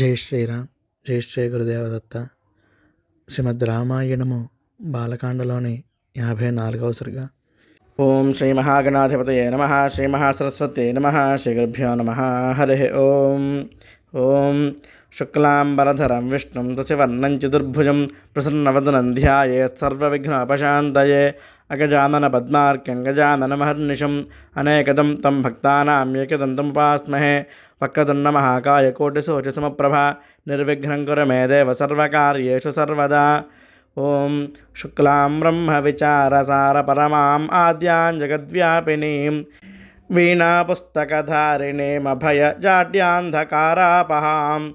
జై శ్రీరామ్ జై శ్రీ గురుదేవదత్త. శ్రీమద్ రామాయణము బాలకాండలోని యాభై నాలుగవ సరిగా. ఓం శ్రీ మహాగణాధిపతయే నమ శ్రీ మహాసరస్వతే నమ శ్రీ గురుభ్యో నమ హరి ఓం. ఓం శుక్లాంబరధరం విష్ణుం తుసివర్ణం చతుర్భుజం ప్రసన్నవదనం ధ్యాయేత్ సర్వవిఘ్నోపశాంతయే అగజానన పద్మార్క్యం గజాననమహర్నిశం అనేకదం తం భక్తానాం ఏకదంతముపాస్మహే వక్రతున్న మహాకాయ కోటిసోచసమప్రభ నిర్విఘ్నం కుర మే దేవ సర్వకార్యేషు సర్వదా ఓం శుక్లాం బ్రహ్మ విచారసార పరమాం ఆద్యాం జగద్వ్యాపినీం వీణాపుస్తకధారిణీమభయ జాడ్యాంధకారాపహాం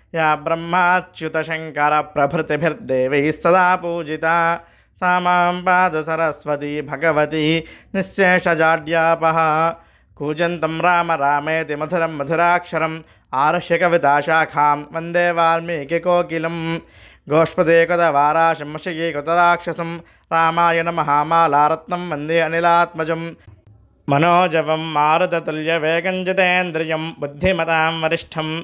యా బ్రహ్మాచ్యుతశంకర ప్రభృతిభిర్దేవై సదా పూజిత సా మాం పాదు సరస్వతి భగవతి నిశ్శేషజాడ్యాపహ కూజంతం రామ రామేతి మధురం మధురాక్షరం ఆర్హ్య కవితాశాఖాం వందే వాల్మీకికోకిలం గోష్పదే కథ వారాశంశయీ కృతరాక్షసం రామాయణ మహామాలారత్నం వందే అనిలాత్మజం మనోజవం మారుతతుల్యవేగంజితేంద్రియం బుద్ధిమతాం వరిష్టం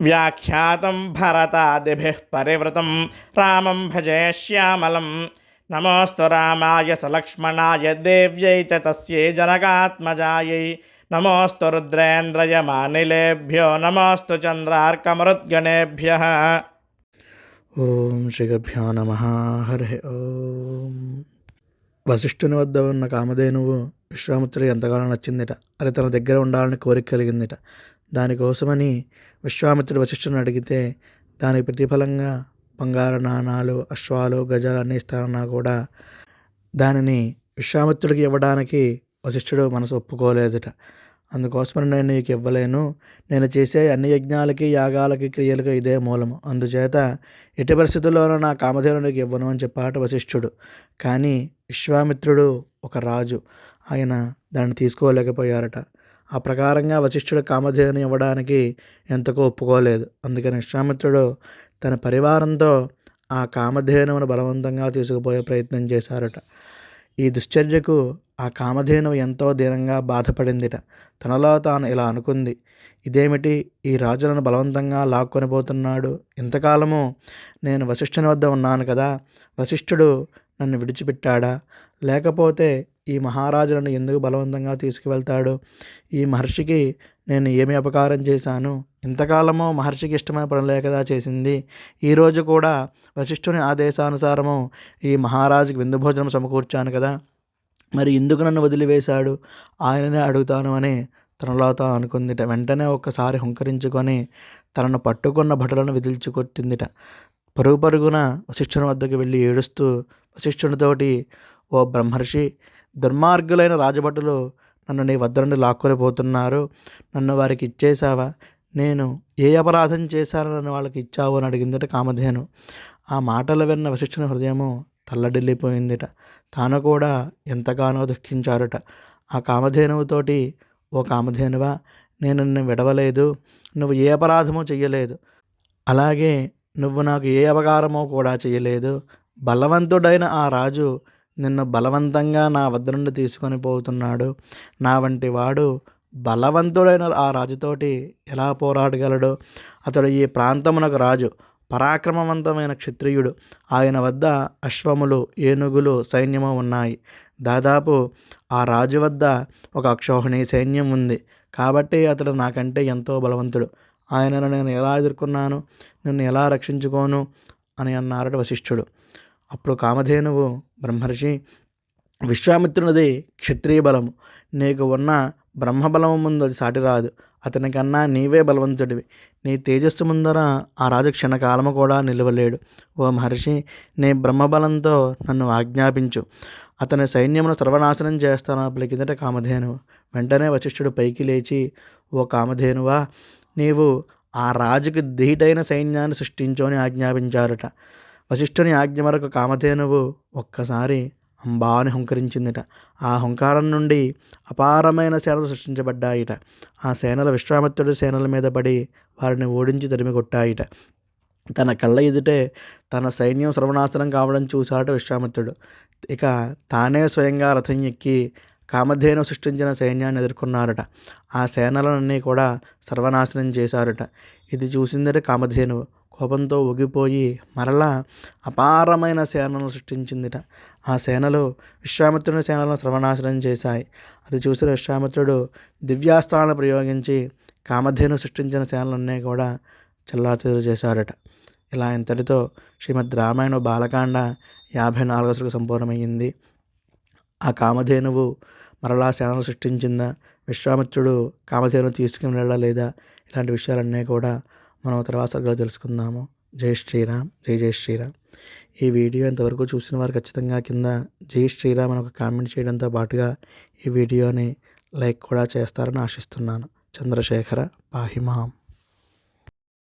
వ్యాఖ్యాతం భరతాదిభి పరివృతం। రామం భజే శ్యామలం। నమోస్తు రామాయ సలక్ష్మణాయ దేవ్యై చ తస్యై జనకాత్మజాయై। నమోస్తు రుద్రేంద్రయ మానిలేభ్యో। నమోస్తు చంద్రార్కమరుద్గణేభ్య। ఓం శ్రీగభ్యో నమ। హరి ఓం। వశిష్ఠుని వద్ద ఉన్న కామధేనువు విశ్వామిత్రుడు ఎంతగానో నచ్చిందిట. అది తన దగ్గర ఉండాలని కోరిక కలిగిందిట. దానికోసమని విశ్వామిత్రుడు వశిష్ఠుని అడిగితే దానికి ప్రతిఫలంగా బంగారు నాణాలు అశ్వాలు గజాలు అన్నీ ఇస్తానన్నా కూడా దానిని విశ్వామిత్రుడికి ఇవ్వడానికి వశిష్ఠుడు మనసు ఒప్పుకోలేదుట. అందుకోసమని నేను నీకు ఇవ్వలేను. నేను చేసే అన్ని యజ్ఞాలకి యాగాలకి క్రియలకి ఇదే మూలము. అందుచేత ఎట్టి పరిస్థితుల్లోనూ నా కామధేను నీకు ఇవ్వను అని చెప్పాట వశిష్ఠుడు. కానీ విశ్వామిత్రుడు ఒక రాజు. ఆయన దాన్ని తీసుకోలేకపోయారట. ఆ ప్రకారంగా వశిష్ఠుడు కామధేను ఇవ్వడానికి ఎంతకో ఒప్పుకోలేదు. అందుకని విశ్వామిత్రుడు తన పరివారంతో ఆ కామధేనువును బలవంతంగా తీసుకుపోయే ప్రయత్నం చేశారట. ఈ దుశ్చర్యకు ఆ కామధేనువు ఎంతో దీనంగా బాధపడిందిట. తనలో తాను ఇలా అనుకుంది ఇదేమిటి? ఈ రాజులను బలవంతంగా లాక్కొని పోతున్నాడు. ఇంతకాలము నేను వశిష్ఠుని వద్ద ఉన్నాను కదా. వశిష్ఠుడు నన్ను విడిచిపెట్టాడా? లేకపోతే ఈ మహారాజులను ఎందుకు బలవంతంగా తీసుకువెళ్తాడు? ఈ మహర్షికి నేను ఏమి అపకారం చేశాను? ఇంతకాలము మహర్షికి ఇష్టమైన పనులే కదా చేసింది? ఈరోజు కూడా వశిష్ఠుని ఆదేశానుసారము ఈ మహారాజుకి విందు భోజనం సమకూర్చాను కదా? మరి ఎందుకు నన్ను వదిలివేశాడు? ఆయననే అడుగుతాను అని తనలో తాను అనుకుందిట. వెంటనే ఒక్కసారి హుంకరించుకొని తనను పట్టుకున్న భటులను విదిల్చుకొట్టిందిట. పరుగు పరుగున వశిష్ఠుని వద్దకు వెళ్ళి ఏడుస్తూ వశిష్ఠునితోటి ఓ బ్రహ్మర్షి దుర్మార్గులైన రాజభటులు నన్ను నీ వద్ద నుండి లాక్కొని పోతున్నారు నన్ను వారికి ఇచ్చేశావా? నేను ఏ అపరాధం చేశానని వాళ్ళకి ఇచ్చావు అని అడిగిందట కామధేను. ఆ మాటలు విన్న వశిష్ఠుని హృదయము తల్లడిల్లిపోయిందిట. తాను కూడా ఎంతగానో దుఃఖించారట. ఆ కామధేనువుతోటి ఓ కామధేనువా నేను నిన్ను విడవలేదు. నువ్వు ఏ అపరాధమో చెయ్యలేదు. అలాగే నువ్వు నాకు ఏ అపకారమో కూడా చేయలేదు బలవంతుడైన ఆ రాజు నిన్ను బలవంతంగా నా వద్ద నుండి తీసుకొని పోతున్నాడు. నా వంటి వాడు బలవంతుడైన ఆ రాజుతోటి ఎలా పోరాడగలడు? అతడు ఈ ప్రాంతమునకు రాజు పరాక్రమవంతమైన క్షత్రియుడు. ఆయన వద్ద అశ్వములు ఏనుగులు సైన్యము ఉన్నాయి. దాదాపు ఆ రాజు వద్ద ఒక అక్షోహిణి సైన్యం ఉంది. కాబట్టి అతడు నాకంటే ఎంతో బలవంతుడు. ఆయనను నేను ఎలా ఎదుర్కొన్నాను? నిన్ను ఎలా రక్షించుకోను? అని అన్నారట వశిష్ఠుడు. అప్పుడు కామధేనువు బ్రహ్మర్షి విశ్వామిత్రునిది క్షత్రియ బలము. నీకు ఉన్న బ్రహ్మబలము ముందు అది సాటి రాదు. అతనికన్నా నీవే బలవంతుడివి. నీ తేజస్సు ముందర ఆ రాజు క్షణకాలము కూడా నిలవలేడు. ఓ మహర్షి నీ బ్రహ్మబలంతో నన్ను ఆజ్ఞాపించు. అతని సైన్యమును సర్వనాశనం చేస్తాను పలికిందట కామధేనువు. వెంటనే వశిష్ఠుడు పైకి లేచి ఓ కామధేనువా నీవు ఆ రాజుకి ధీటైన సైన్యాన్ని సృష్టించు అని ఆజ్ఞాపించారట. వశిష్ఠుని ఆజ్ఞ మేరకు కామధేనువు ఒక్కసారి అంబా అని హుంకరించిందిట. ఆ హుంకారం నుండి అపారమైన సేనలు సృష్టించబడ్డాయిట. ఆ సేనలు విశ్వామిత్రుడి సేనల మీద పడి వారిని ఓడించి తరిమి కొట్టాయిట తన కళ్ళ ఎదుటే తన సైన్యం సర్వనాశనం కావడం చూశాడట విశ్వామిత్రుడు. ఇక తానే స్వయంగా రథం ఎక్కి కామధేను సృష్టించిన సైన్యాన్ని ఎదుర్కొన్నారట. ఆ సేనలన్నీ కూడా సర్వనాశనం చేశారట. ఇది చూసిందట కామధేనువు. కోపంతో ఊగిపోయి మరలా అపారమైన సేనలను సృష్టించిందిట. ఆ సేనలు విశ్వామిత్రుని సేనలను సర్వనాశనం చేశాయి. అది చూసిన విశ్వామిత్రుడు దివ్యాస్త్రాలను ప్రయోగించి కామధేను సృష్టించిన సేనలన్నీ కూడా చెల్లాచెదురు చేశారట. ఇలా ఇంతటితో శ్రీమద్ రామాయణ బాలకాండ యాభై నాలుగో సంపూర్ణమైంది ఆ కామధేనువు మరలా సేనలు సృష్టించిందా? విశ్వామిత్రుడు కామధేను తీసుకుని వెళ్ళలేదా ఇలాంటి విషయాలన్నీ కూడా మనం తర్వాత సరిగ్గా తెలుసుకుందాము. జై శ్రీరామ్ జై జై శ్రీరామ్. ఈ వీడియో ఇంతవరకు చూసిన వారు ఖచ్చితంగా కింద జై శ్రీరామ్ అని ఒక కామెంట్ చేయడంతో పాటుగా ఈ వీడియోని లైక్ కూడా చేస్తారని ఆశిస్తున్నాను. చంద్రశేఖర పాహిమాం.